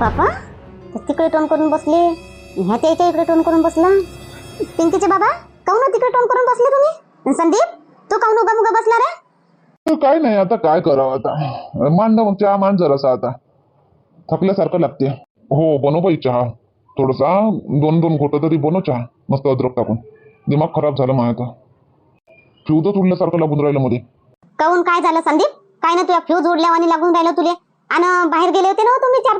तर तिकडे टोन करून बसले. ह्या त्याच्या इकडे टोन करून बसला. पिंकीचे बाबा काहून तिकडे टोन करून बसले तुम्ही? संदीप तू काहून उगा मुगा बसला रे? तर काय नाही आता काय करावं आता? मान ना मग चहा मान जरासा आता. थकल्यासारखं लागते. हो बनव बाई चहा. थोडसा दोन दोन घोटं तरी बनव चहा. मस्त अद्रक टाकून. दिमाग खराब झालं माझ्या फ्यूजच उडल्यासारखं लागून राहिलं मध्ये. काहून काय झालं संदीप? काय ना तुझ्या फ्यूज उडल्यावानी लागून राहिलं तुले. आणि बाहेर गेले होते ना हो तुम्ही चार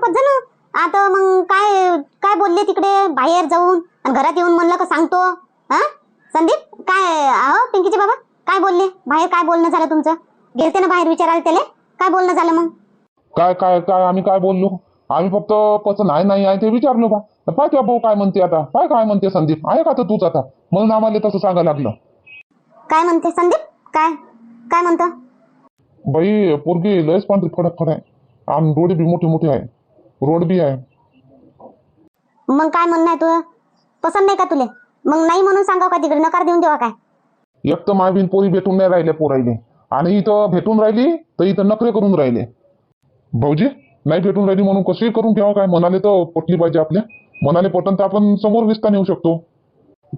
आता मग काय काय बोलले तिकडे? बाहेर जाऊन? आणि घरात येऊन म्हणलं का सांगतो? हा? संदीप काय अहो पिंकीचे बाबा काय बोलले? बाहेर काय बोलणं झालं तुमचं? गेलते ना बाहेर विचारायला त्याला? काय बोलणं झालं मग? काय काय काय आम्ही काय बोललो? आम्ही फक्त पच नाही नाही आहे ते विचारलो बा पाय तुझा भाऊ काय म्हणते आता? पाय काय म्हणते संदीप? आहे का तर तूच आता? म्हणून आम्हाला तसं सांगायला लागलं. काय म्हणते संदीप? काय? काय म्हणतो? बाई पोरगी लयच पांढरी फडक फड आहे. आणि डोळे बी मोठे मोठे आहे. रोड बी आहे. मग काय म्हणणं आहे तुझं? पसंत नाही का तुले? मग नाही म्हणून सांगाव का तिकडे? नकार देऊन देवा काय? एक तर मायबीन पोरी भेटून नाही राहिले पोरायले आणि इथं भेटून राहिली तर इथं नखरे करून राहिले. भाऊजी नाही भेटून राहिली म्हणून कशी करून घ्यावं काय? म्हणाले तर पटली पाहिजे आपल्या. म्हणाले पटन तर आपण समोर विस्ता नेऊ शकतो.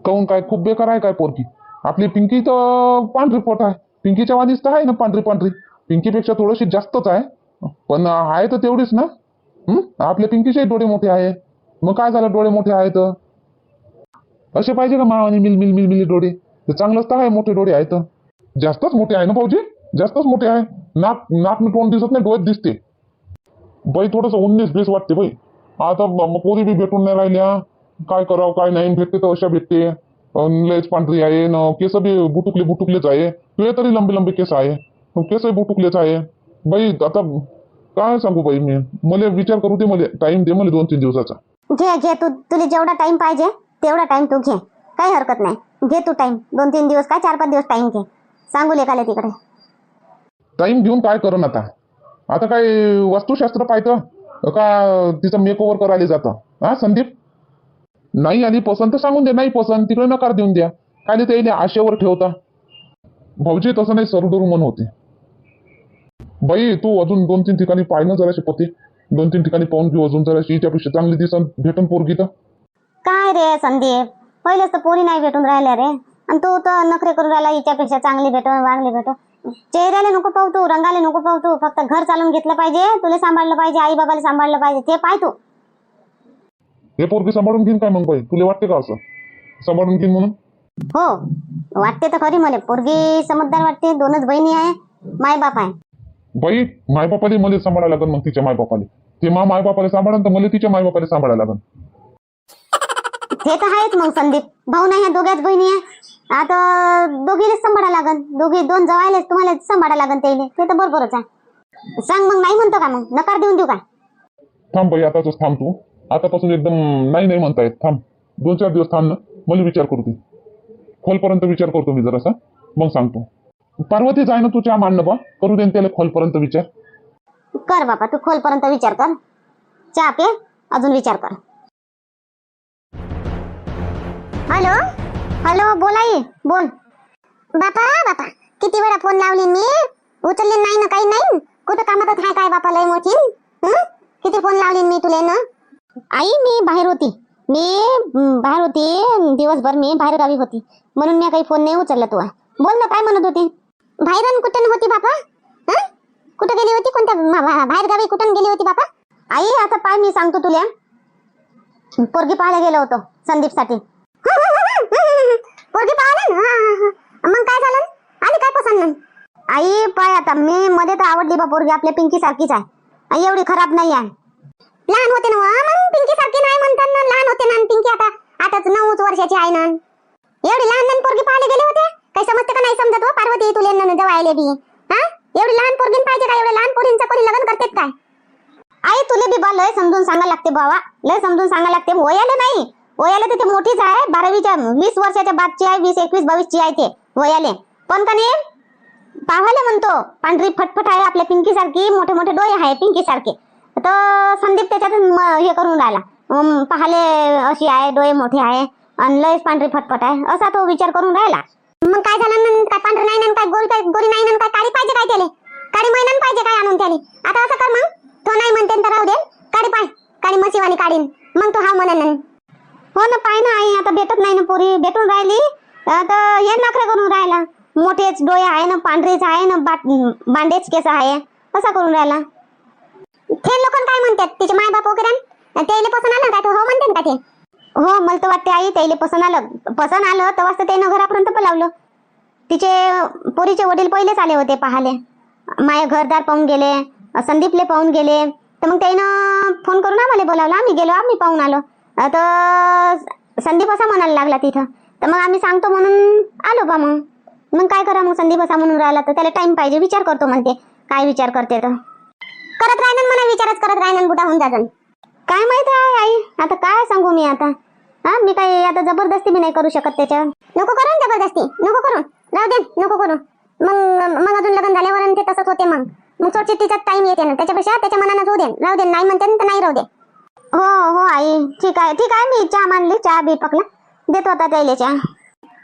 काहून काय? खूप बेकार आहे काय पोरकी आपली पिंकी तर पांढरी पोट आहे. पिंकीच्या वाणीच तर आहे ना पांढरी पांढरी. पिंकीपेक्षा थोडीशी जास्तच आहे. पण आहे तर तेवढीच ना? हम्म आपल्या पिंकीचे डोळे मोठे आहे. मग काय झालं डोळे मोठे आहेत? असे पाहिजे का मावाने मिल मिल मिल मिली डोळे? तर चांगलंच तर आहे मोठे डोळे आहेत. जास्तच मोठे आहे ना भाऊजी? जास्तच मोठे आहे. नाक नाक मी तोंड दिसत नाही डोळ्यात दिसते. बाई थोडस उन्नीस बीस वाटते बाई. आता पोरी बी भेटून नाही राहिल्या. काय करावं काय नाही भेटते तर अशा भेटते. लयच पांढरी आहे न केस बी बुटुकले बुटुकलेच आहे. तुझे तरी लंबे लंबे केस आहे. केस बुटुकलेच आहे. बाई आता काय सांगू बाई मी? मला विचार करू दे मला. टाइम दे मला दोन तीन दिवसाचा. घे घे. तू तुला जेवढा टाइम पाहिजे तेवढा टाइम तू घे. काही हरकत नाही. घे तू टाइम दोन तीन दिवस काय चार पाच दिवस टाइम घे. सांगू लेखाले तिकडे. टाइम घेऊन काय करण आता? आता काय वास्तुशास्त्र पाहतं? का तिचं मेकओव्हर करायला जातं? हा संदीप? नाही आली पसंत सांगून दे. नाही पसंत तिकडे नकार देऊन द्या. काय ते आशेवर ठेवता? भाऊजी तसं नाही सरडूर मन होते. बाई तू अजून दोन तीन ठिकाणी पाहिलं जराशी पती दोन तीन ठिकाणी पाहून घेऊ अजून जराशी हिच्यापेक्षा चांगली दिसन. भेटन पोरगी तर. काय रे संदीप? पहिलेच तर पोरी नाही भेटून राहिल्या रे. आणि तू तर नखरे करून राहिला हिच्यापेक्षा चांगली भेटो वागली भेटो. चेहऱ्याला नको पाहू तू रंगाला नको पाहू तू. फक्त घर चालून घेतलं पाहिजे तुला सांभाळलं पाहिजे आई बाबाला सांभाळलं पाहिजे. ते पाय तू. हे पोरगी सांभाळून घेईन काय मग बाई? तुला वाटते का असं? सांभाळून घेईन म्हणून? हो वाटते तर खरी मला. पोरगी समजदार वाटते दोनच बहिणी आहे माय बाप आहे. बाई मायबापाले मला सांभाळायला लागन मग तिच्या मायबापाले. ते मा मायबापाला सांभाळन तर मला तिच्या मायबापाला सांभाळायला लागन. हे तर आहेच मग संदीप. भाऊ नाही ह्या दोघ्याच बहिणी आहे. आता दोघीलाच सांभाळा लागन. दोघी दोन जवायलेच तुम्हाला सांभाळा लागन त्याले. ते तर बरोबरच आहे. सांग मग नाही म्हणतो का मग? नकार देऊन देऊ का थांब बाई आताच थांब तू. आतापासून एकदम नाही नाही म्हणता येत. थांब. दोन चार दिवस थांब ना. मला विचार करू दे. खोलपर्यंत विचार करतो मी जरासा. मग सांगतो. पार्वती आहे ना तुझ्या मांडणं बा? करू दे ना त्याला खोलपर्यंत विचार. कर बाबा तू खोलपर्यंत विचार कर. चहा पे अजून विचार कर. हॅलो? हॅलो बोलाई बोल. बापा बापा किती वेळा फोन लावली मी? उचलली नाही ना काही नाही? कुठं कामात आहे काय बापा लय मोठी हं? किती फोन लावली मी तुले ना? आई मी बाहेर होती. मी बाहेर होती. दिवसभर मी बाहेर गावी होती. म्हणून मी काही फोन नाही उचलला तुला. बोल ना काय म्हणत होती? बाहेर कुठं होती बापा? हं? कुठं गेली होती? कोणत्या बाहेर गावी कुठं गेली होती बापा? आई आता पाय मी सांगतो तुला. पोरगी पाहायला गेलो होतो संदीपसाठी पोरगी पाहायला? ना? हा, हा, हा. मग काय झालं? आली काय पसंत? आई पाय आता. मी मध्ये तर आवडली बा पोरगी. आपल्या पिंकी सारखीच आहे. आई एवढी खराब नाही आहे. लहान होते ना वा, मग पिंकी सारखी नाही म्हणतात ना. लहान होते ना आणि पिंकी आता आताच नऊच वर्षाची आहे ना. एवढी लहान लहान पोरगी पाहायला गेले होते? काही समजते का नाही समजत हो? पार्वती तुले न जवायले बी. हा? एवढी लहान पोरगीन पाहिजे का? एवढ्या लहान पोरींचं कोणी लग्न करतेत काय? आई तुले बी बा लय समजून सांगा लागते भावा. लय समजून सांगा लागते. वयाले नाही. वयाले तर ते मोठीच आहे. बारावीच्या वीस वर्षाच्या बादची आहे वीस एकवीस बावीसची आहे ते. वयाले. पण का नाही? पाहायला म्हणतो. पांढरी फटफट आहे आपल्या पिंकी सारखी मोठे मोठे डोळे आहे पिंकी सारखे तर संदीप त्याच्यात हे करून राहिला. अं, पाहाले अशी आहे डोळे मोठे आहे. आणि लयच पांढरी फटफट आहे. असा तो विचार करून राहिला. मग काय झालं? ना काय पांढरं नाही ना काय गोल काय गोरी नाही ना काय काळी पाहिजे काय त्याले? काळी मैदान पाहिजे काय आणून त्याले? आता असं कर मग. तो नाही म्हणते तर राहू दे. काळी पाय. काळी मशीवाणी काढीन. मग तो हा म्हणेन. हो ना पाय ना आई आता भेटत नाही ना पोरी. भेटून राहिली. आता हे नखरे करून राहिला. मोठेच डोळे आहे ना पांढरेच आहे ना बाट बांडेच केस आहे. कसा करून राहिला? ते लोक काय म्हणतात? तिचे माय बाप वगैरे त्याला पसंत आलं का? तो हो म्हणते का ते? हो मला तर वाटते आई त्याला पसंत आलं. पसंत आलं तेव्हाच त्यानं घरापर्यंत बोलावलं तिचे पोरीचे वडील पहिलेच आले होते पाहाले माय घरदार पाहून गेले संदीपले पाहून गेले. तर मग त्यानं फोन करून आम्हाला बोलावला आम्ही गेलो आम्ही पाहून आलो. तर संदीप असा म्हणायला लागला तिथं. तर मग आम्ही सांगतो म्हणून आलो बा मग. मग काय करा मग संदीप असा म्हणून राहिला तर त्याला टाइम पाहिजे विचार करतो म्हणते. काय विचार करते तर करत राहणार मला विचारच करत राहणार बुटा होऊन जातं काय माहीत आहे आई आता काय सांगू मी आता? हा मी काही आता जबरदस्ती बी नाही करू शकत त्याच्यावर. नको करून ना जबरदस्ती नको करून राहू दे नको करू. मग मग अजून लग्न झाल्यावर आणि ते तसंच होते मग. मग चोटचिट्टीचा टाइम येते ना. त्याच्यापेक्षा त्याच्या मनानं होऊ दे. राहू दे नाही म्हणते ना तर नाही राहू दे. हो हो आई. ठीक आहे ठीक आहे. मी चहा मानली चहा बी पकला देतो आता त्याला चहा.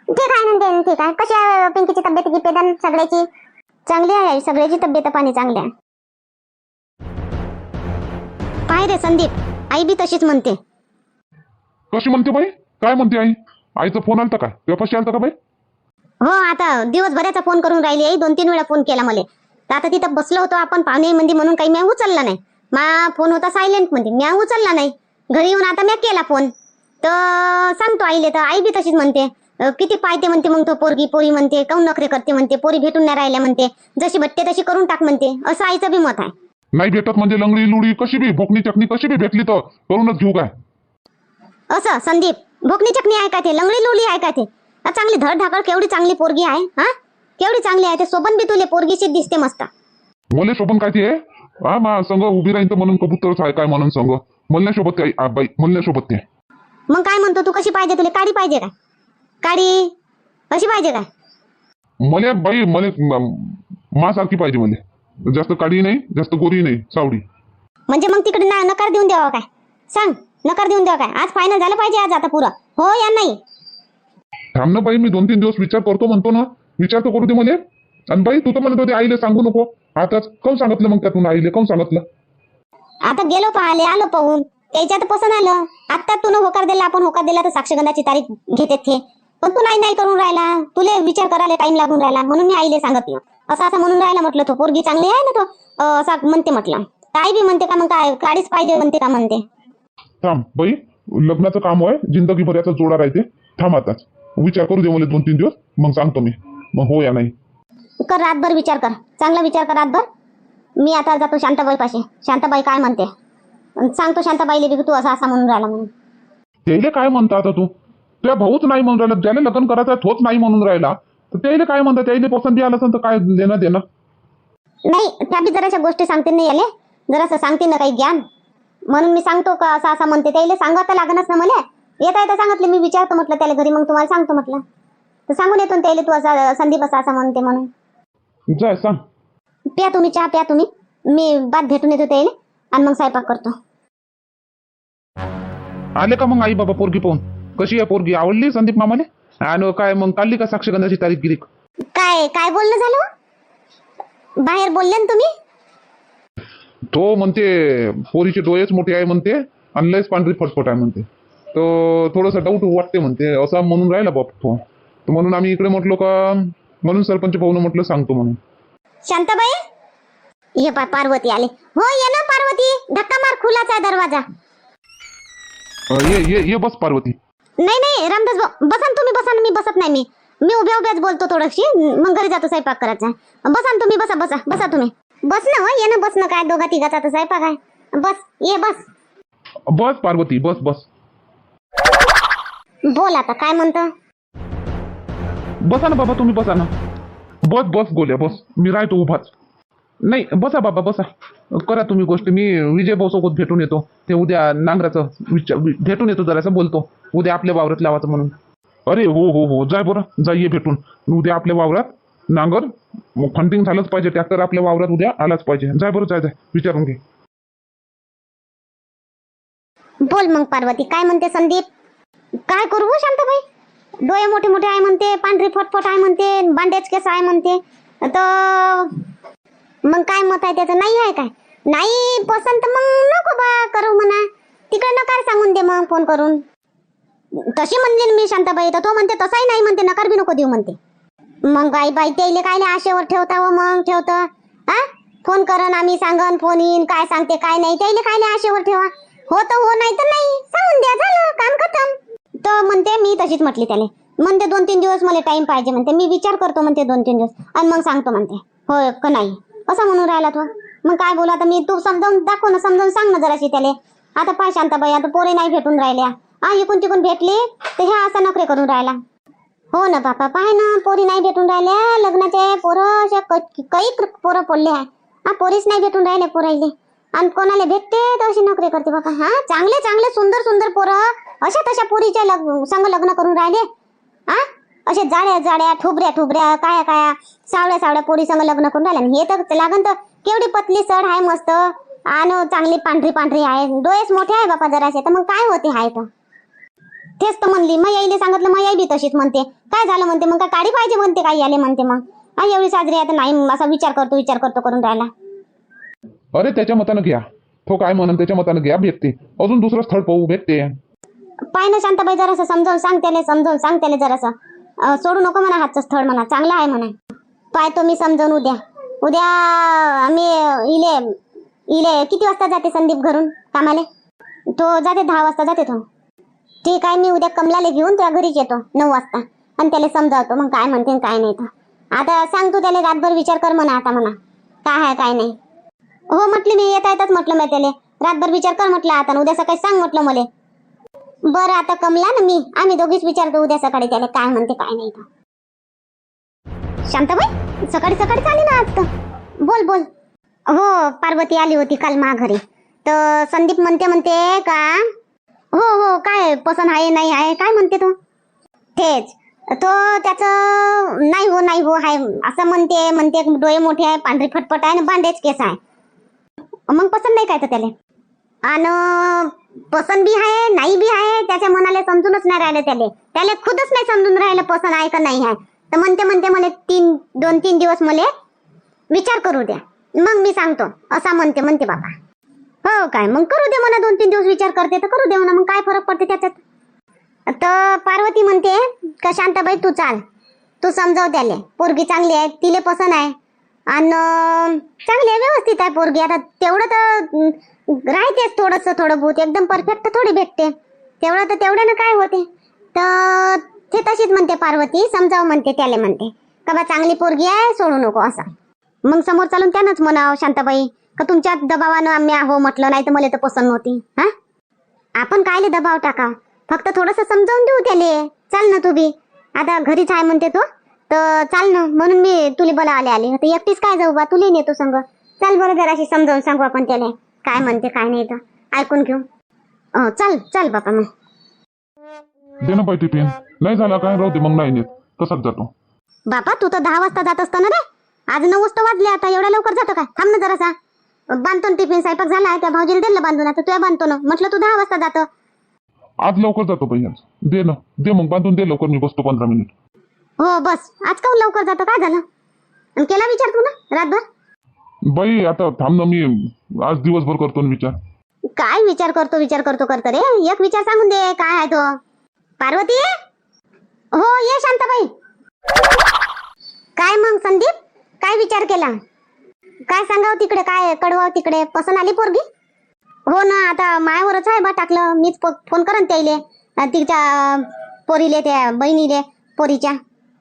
ठीक आहे ना दे ठीक आहे. कशी आहे पिंकीची तब्येत गिपेदन सगळ्याची? चांगली आहे आई. सगळ्याची तब्येत पाणी चांगली आहे. पाय रे संदीप. आई बी तशीच म्हणते. कशी म्हणते बाई? काय म्हणते आई? आईचा फोन आलता काय व्यपाशी आलता का बाई? हो आता दिवसभराचा फोन करून राहिली आई दोन तीन वेळा फोन केला मला. तर आता तिथं बसलो होतो आपण पाहुणे मध्ये म्हणून काही मी उचलला नाही. मा फोन होता सायलेंटमध्ये मी उचलला नाही. घरी येऊन आता मी केला फोन. तर सांगतो आईले तर आई बी तशीच म्हणते. किती पायते म्हणते मग तो पोरगी पोरी म्हणते काऊन नखरे करते म्हणते पोरी भेटून नाही राहिल्या म्हणते. जशी भेटते तशी करून टाक म्हणते. असं आईचं बी मत आहे. नाही भेटत म्हणजे लंगडी लुडी कशी बी भोकणी चकणी कशी बी भेटली तर करूनच घेऊ काय? असं संदीप भोकणी चकणी आहे का ते? लंगडी लोली आहे का ते? चांगली धड केवढी चांगली पोरगी आहे हा? केवढी चांगली आहे ते सोबत बी तुले पोरगीची दिसते मस्त. मले शोभन काय ते हा मा संघ उभी राहीन तर म्हणून कबूतरच आहे काय म्हणून संघ मला नाही शोभत ते आ, बाई नाही शोभत ते. मग काय म्हणतो तू कशी पाहिजे तुला? काडी पाहिजे काय? काडी? अशी पाहिजे काय? मला बाई मला मा सारखी पाहिजे मला. जास्त काळी नाही जास्त गोरी नाही सावडी. म्हणजे मग तिकडे ना नकार देऊन द्यावा काय? सांग नकार देऊन द्यावा काय? आज फायनल झालं पाहिजे आज आता पुरं. हो या नाही. थांब ना बाई मी दोन तीन दिवस विचार करतो म्हणतो ना. विचार तर करू दे मला. आणि बाई तू तर म्हणत होते आईला सांगू नको. आता काऊन सांगितलं मग त्यातून आईले? काऊन सांगितलं? आता गेलो पाहिले आलो पाहून. त्याच्यात पसंत आलं. आता तू होकार दिला आपण होकार दिला तर साक्षगंधाची तारीख घेते ते. पण तू नाही नाही करून राहिला. तुले विचार करायला टाइम लागून राहिला. म्हणून मी आईले सांगितलं असं असं म्हणून राहिला म्हटलं तो. पोरगी चांगली आहे ना तो? असं म्हणते म्हटलं. आई बी म्हणते का मग काय? काडीच पाहिजे म्हणते का म्हणते? थांब बाई. लग्नाचं काम आहे जिंदगीभर याचा जोडा राहते. थांब आताच. विचार करू दे मला दोन तीन दिवस. मग सांगतो मी. मग हो या नाही. कर रातभर विचार कर. चांगला विचार कर रातभर. मी आता जातो शांताबाई पाशी शांताबाई काय म्हणते? सांगतो शांताबाईले बी तू असं असा म्हणून राहिला म्हणून. त्याला काय म्हणता आता तू? तुझ्या भाऊच नाही म्हणून राहिला. ज्याला लग्न करायचं तोच नाही म्हणून राहिला. तर त्याला काय म्हणतात त्याला पसंती आलं असेल तर काय देणं देणं? नाही त्या बी जराशा गोष्टी सांगते नाही याले. जरासं सांगते ना काही ज्ञान. म्हणून मी सांगतो का असं असं म्हणते. त्याला सांगावं तर लागणच ना मला. येता येता सांगितलं मी विचारतो म्हटलं त्याला घरी मग तुम्हाला सांगतो म्हटलं. तर सांगून येतो त्याला तू असा संदीप असा असं म्हणते म्हणून. जाय सांग. प्या तुम्ही चहा प्या तुम्ही. मी बात भेटून येतो त्याला आणि मग स्वयंपाक करतो. आले का मग आई बाबा पोरगी पाहून? कशी आहे पोरगी? आवडली संदीप मामाने आणि काय मग काढली का साक्षगंधाची तारीख गिरीक काय काय बोलणं झालं? बाहेर बोलले ना तुम्ही? तो म्हणते पोरीचे डोळेच मोठे आहे म्हणते आणि लयच पांढरी फटफट आहे म्हणते. तो थोडंसं डाऊट वाटते म्हणते. असं म्हणून राहिला बाप तो. तर म्हणून आम्ही इकडे म्हटलो का म्हणून सरपंच भाऊन म्हटलं सांगतो म्हणून. शांताबाई? ये पा पार्वती आले. हो ये ना पार्वती. धक्का मार खुलाच आहे दरवाजा. अं, ये ये ये बस पार्वती. नाही नाही रामदास भाऊ बसा ना तुम्ही बसा ना मी बसत नाही मी. मी उभ्या उभ्याच बोलतो थोडीशी. मग घरी जातो स्वयंपाक करायचा. बसा ना तुम्ही बसा बसा बसा तुम्ही. बस ना हो ये ना बस ना काय दोघा तिघाचा तर स्वयंपाक आहे. बस ये बस. बस पार्वती बस बस. बोल आता काय म्हणतो? बसा ना बाबा तुम्ही बसा ना. बस बस गोल्या बस. मी राहतो उभाच. नाही बसा बाबा बसा. करा तुम्ही गोष्ट. मी विजय भाऊ सोबत भेटून येतो. ते उद्या नांगराचं विचार भेटून येतो जरासं बोलतो. उद्या आपल्या वावरात लावायचं म्हणून. अरे हो हो हो. जाय बरं. जाय ये भेटून. उद्या आपल्या वावरात नांगर फंटिंग झालंच पाहिजे. ट्रॅक्टर आपल्या वावरात उद्या आलाच पाहिजे. जाय बरं जाय जाय. विचारून घे. बोल मग पार्वती. काय म्हणते संदीप? काय करू हो शांताबाई? डोळे मोठे मोठे आहे म्हणते पांढरी फटफट आहे म्हणते बांडेच केस आहे म्हणते. तर मग काय मत आहे त्याचं? नाही आहे काय? नाही पसंत मग नको बा करू म्हणा. तिकडे नकार सांगून दे मग फोन करून? तशी म्हणली मी शांताबाई तर तो म्हणते तसाही नाही म्हणते नकार बी नको देऊ म्हणते. मग आई बाई त्याला काय नाही आशेवर ठेवता व मग ठेवत? हा? फोन करन आम्ही सांगन फोन येईन काय सांगते काय नाही त्याला काय नाही आशेवर ठेवा? हो तर हो नाही तर नाही. सांगून द्या झालं काम खतम. तर म्हणते मी तशीच म्हटली त्याले म्हणते दोन तीन दिवस मला टाइम पाहिजे म्हणते. मी विचार करतो म्हणते दोन तीन दिवस. आणि मग सांगतो म्हणते. होय का नाही? असं म्हणून राहिला तो. मग काय बोला आता मी तू समजावून दाखव ना समजावून सांग ना जराशी त्याले. आता पाय शांताबाई आता पोरे नाही भेटून राहिल्या. हा इकून तिकून भेटली तर ह्या असा नखरे करून राहिला. हो ना बापा पाय ना पोरी नाही भेटून राहिल्या. लग्नाचे पोरं अशा क- काही पोरं पडले आहे. हा पोरीच नाही भेटून राहिले पोरायले. आणि कोणाला भेटते तर अशी नोकरी करते. बापा हा चांगले चांगले सुंदर सुंदर पोरं. अशा तशा पोरीच्या संग लग्न करून राहिले? हा असे जाड्या जाड्या ठुबऱ्या ठुबऱ्या काय काय सावळ्या सावळ्या पोरी संग लग्न करून राहिले हे तर लागन तर केवढी पतली सड आहे मस्त. आणि चांगली पांढरी पांढरी आहे. डोळेच मोठे आहे बापा जरासे. तर मग काय होते हाय तर? तेच तर म्हणली. मग याईले सांगितलं मग याई बी तशीच म्हणते. काय झालं म्हणते? मग काय काढी पाहिजे म्हणते काय याले म्हणते मग. हा एवढी साजरी आहे तर नाही असा विचार करतो विचार करतो करून राहिला. अरे त्याच्या मतानं घ्या. तो काय म्हणून त्याच्या मतानं घ्या भेटते. अजून दुसरं स्थळ पाहू भेटते. पाय ना शांताबाई जरासं समजावून सांग त्याला समजावून सांग त्याला जरासं. सोडू नको म्हणा हातचं स्थळ म्हणा चांगलं आहे म्हणा. पाय तो मी समजावून उद्या. उद्या आम्ही इले इले किती वाजता जाते संदीप घरून? कामाले? तो जाते दहा वाजता जाते तो. ठीक आहे मी उद्या कमलाला घेऊन त्या घरीच येतो नऊ वाजता. आणि त्याला समजावतो मग काय म्हणते काय नाही तर. आता सांग तू त्याला रातभर विचार कर म्हणा आता म्हणा. काय आहे काय नाही. हो म्हटलं मी येता येतच म्हटलं मी त्याला. रातभर विचार कर म्हटलं आता उद्या सकाळी सांग म्हटलं मला. बरं आता कमला ना मी. आम्ही दोघीच विचारतो उद्या सकाळी त्याला काय म्हणते काय नाही का शांताबाई सकाळी सकाळी चालेल ना आज तर. बोल बोल. हो पार्वती आली होती काल मा घरी तर संदीप म्हणते म्हणते का? हो हो काय पसंत आहे नाही आहे काय म्हणते तो? तेच. तो त्याचं नाही हो नाही हो आहे. असं म्हणते म्हणते डोळे मोठे आहे पांढरी फटफट आहे आणि बांधेच केस आहे. मग पसंत नाही काय तर त्याला? आणि पसंत बी आहे नाही बी आहे त्याच्या मनाला समजूनच नाही राहिलं त्याले. त्याला खुदच नाही समजून राहिलं पसंत आहे का नाही आहे. तर म्हणते म्हणते मला तीन दोन तीन दिवस मला विचार करू द्या. मग मी सांगतो. असा म्हणते म्हणते बाबा. हो काय? मग करू दे म्हणा दोन तीन दिवस विचार करते तर करू दे म्हणा मग काय फरक पडते त्याच्यात? तर पार्वती म्हणते का शांताबाई तू चाल. तू समजाव त्याले. पोरगी चांगली आहे तिले पसंत आहे. आणि चांगली आहे व्यवस्थित आहे पोरगी. आता तेवढं तर राहतेच थोडंसं थोडं बहुत एकदम परफेक्ट तर थोडी भेटते. तेवढं तर तेवढ्यानं काय होते? तर ते तशीच म्हणते पार्वती समजाव म्हणते त्याले म्हणते. का बा चांगली पोरगी आहे सोडू नको असं. मग समोर चालून त्यानंच म्हणावं शांताबाई का तुमच्या दबावानं आम्ही आहो म्हटलं नाही तर मला तर पसंत नव्हती. हा? आपण कायले दबाव टाका फक्त थोडस समजावून देऊ त्याले. चाल ना तू बी. आता घरीच आहे म्हणते तो. तर चाल ना म्हणून मी तुले बोला आले. आले तर एकटीच काय जाऊ बा? तुले नेतो संग. चाल बरं जराशी समजावून सांगू आपण त्याला. काय म्हणते काय नाही तर ऐकून घेऊ. चल चल बापा मग. दे ना बाई टिफिन. नाही झाला काय? राहू दे मग नाही नेत. तसाच जातो. बापा तू तर दहा वाजता जात असतो ना रे. आज नऊ वाजता वाजले आता. एवढ्या लवकर जातो काय? थांब ना जरासा. बांधतो ना टिफिन. स्वयंपाक झाला त्या भाऊजीला दिलं बांधून. आता तुया बांधतो ना. म्हटलं तू दहा वाजता जातो. आज लवकर जातो बाई आज. दे ना. दे मग बांधून दे लवकर. मी बसतो पंधरा मिनिट. हो बस. आज काहून लवकर जातो? काय झालं? आणि केला विचार तू ना? रातभर? बाई आता थांब ना मी आज दिवसभर करतो ना विचार. काय विचार करतो विचार करतो करतो रे? एक विचार सांगून दे काय आहे तो? पार्वती? हो ये शांताबाई. काय मग संदीप? काय विचार केला? काय सांगाव तिकडे काय कडवाव तिकडे? पसंत आली पोरगी? हो ना आता मायावरच आहे बा टाकलं. मीच फोन करन त्याइले तिच्या पोरीले त्या बहिणीले पोरीच्या.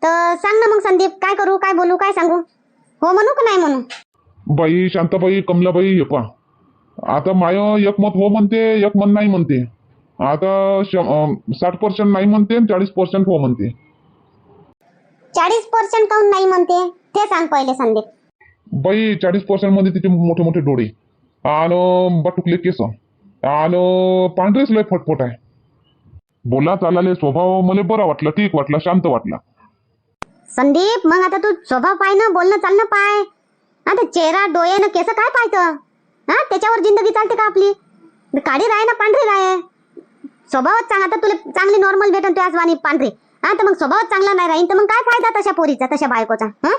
तर सांग ना मग संदीप काय करू काय बोलू काय सांगू? हो म्हणू का नाही म्हणू? बाई शांताबाई कमलाबाई हे पा आता माय एक मत हो म्हणते एक मत नाही म्हणते. आता साठ पर्सेंट नाही म्हणते चाळीस पर्सेंट हो म्हणते. चाळीस पर्सेंट काऊन नाही म्हणते? ते सांग पहिले संदीप. बाई चाळीस पर्सेंटमध्ये तिचे मोठे मोठे डोळे. आणि बटुकले केस. आणि पांढरेच लय फटफट आहे. बोला चालाले स्वभाव मला बरा वाटला ठीक वाटला शांत वाटला. संदीप मग आता तू स्वभाव पाय ना बोलणं चालणं पाय. आता चेहरा डोळे ना केस काय पाहायचं? हा त्याच्यावर जिंदगी चालते का आपली? काळी राय ना पांढरी राय स्वभावच चांग आता तुला चांगली नॉर्मल भेटन तू आजवानी पांढरी. हा तर मग स्वभावच चांगला नाही राहीन. तर मग काय फायदा तशा पोरीचा तशा बायकोचा? हा?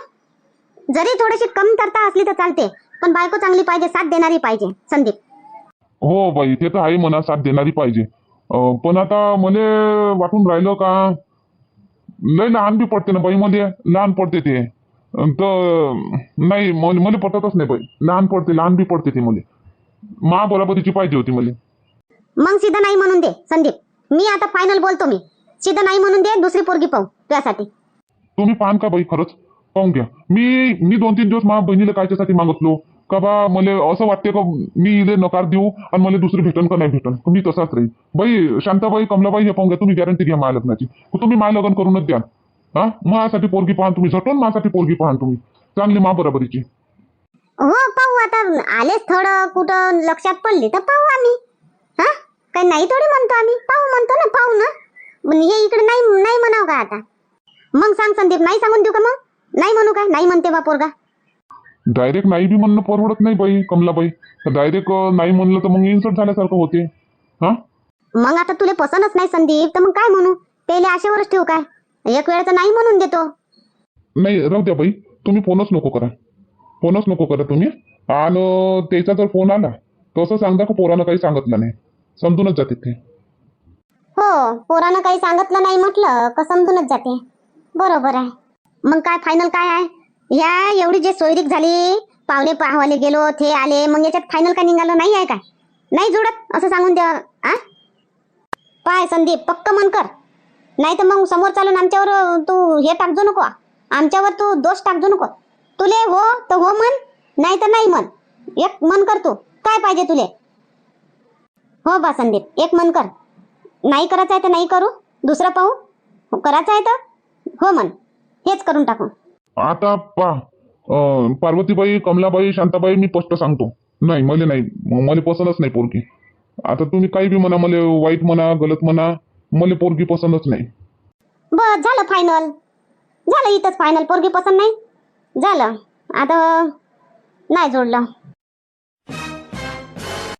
जरी थोडीशी कमतरता असली तर चालते. पण बायको चांगली पाहिजे साथ देणारी पाहिजे. संदीप. हो बाई ते तर आहे म्हणा साथ देणारी पाहिजे. अं, पण आता मले वाटून राहिलं का? लय लहान बी पडते ना बाई मध्ये लहान पडते ते. तर नाही मले पटतच नाही बाई. लहान पडते लहान बी पडते ते मले. मा बरोबरीची पाहिजे होती मले. मग सीधं नाही म्हणून दे संदीप. मी आता फायनल बोलतो मी. सीधं नाही म्हणून दे दुसरी पोरगी पाहू त्यासाठी तुम्ही पाहान का बाई खरंच? पाहून घ्या. मी मी दोन तीन दिवस माझ्या बहिणीला कायच्यासाठी मागितलो. का बा मला असं वाटते का मी इले नकार देऊ आणि मला दुसरी भेटन का नाही भेटन? मी तसाच राहील बाई शांताबाई कमलाबाई हे पाहून घ्या. तुम्ही गॅरंटी घ्या माझ्या लग्नाची. तुम्ही माझं लग्न करूनच द्या. हा? माझ्यासाठी पोरगी पाहान तुम्ही झटून माझ्यासाठी पोरगी पाहान तुम्ही. चांगली मा बरोबरीची. हो पाहू आता. आले स्थळ कुठं लक्षात पडली तर पाहू आम्ही. हा? काही नाही थोडी म्हणतो आम्ही. पाहू म्हणतो ना पाहू ना. हे इकडे नाही नाही म्हणाव का आता? मग सांग संदीप नाही सांगून देऊ का मग? नाही म्हणू का? नाही म्हणते बा पोरगा. डायरेक्ट नाही बी म्हणणं परवडत नाही बाई कमलाबाई. डायरेक्ट नाही म्हणलं तर मग इन्सर्ट झाल्यासारखं होते. हा? मग आता तुला पसंतच नाही संदीप तर मग काय म्हणू? त्याला आशेवरच ठेवू काय? एक वेळेचं नाही म्हणून देतो. नाही राहू द्या बाई. तुम्ही फोनच नको करा. फोनच नको करा तुम्ही. आणि त्याचा जर फोन आला तर असं सांगता का पोरानं काही सांगितलं नाही. समजूनच जाते ते. हो पोरानं काही सांगितलं नाही म्हटलं का समजूनच जाते. बरोबर आहे. मग काय फायनल काय आहे? ह्या एवढी जे सोयरीक झाली पाहुणे पाहवाले गेलो ते आले मग याच्यात फायनल काय निघालं नाही आहे काय? नाही जुडत? असं सांगून द्या आ? पाय संदीप पक्क मन कर. नाही तर मग समोर चालून आमच्यावर तू हे टाकजो नको. आमच्यावर तू दोष टाकजो नको. तुले हो तर हो म्हण नाही तर नाही म्हण. एक मन कर तू. काय पाहिजे तुले? हो बा संदीप एक मन कर. नाही करायचं आहे तर नाही करू. दुसरं पाहू. करायचं आहे तर हो म्हण. हेच करून टाकू. आता पा अं, पार्वतीबाई कमलाबाई शांताबाई मी स्पष्ट सांगतो. नाही मला नाही. मला पसंतच नाही पोरगी. आता तुम्ही काही बी म्हणा मला वाईट म्हणा गलत म्हणा मला पोरगी पसंतच नाही. बस झालं फायनल झालं इथंच फायनल पोरगी पसंत नाही? झालं. आता नाही जोडलं.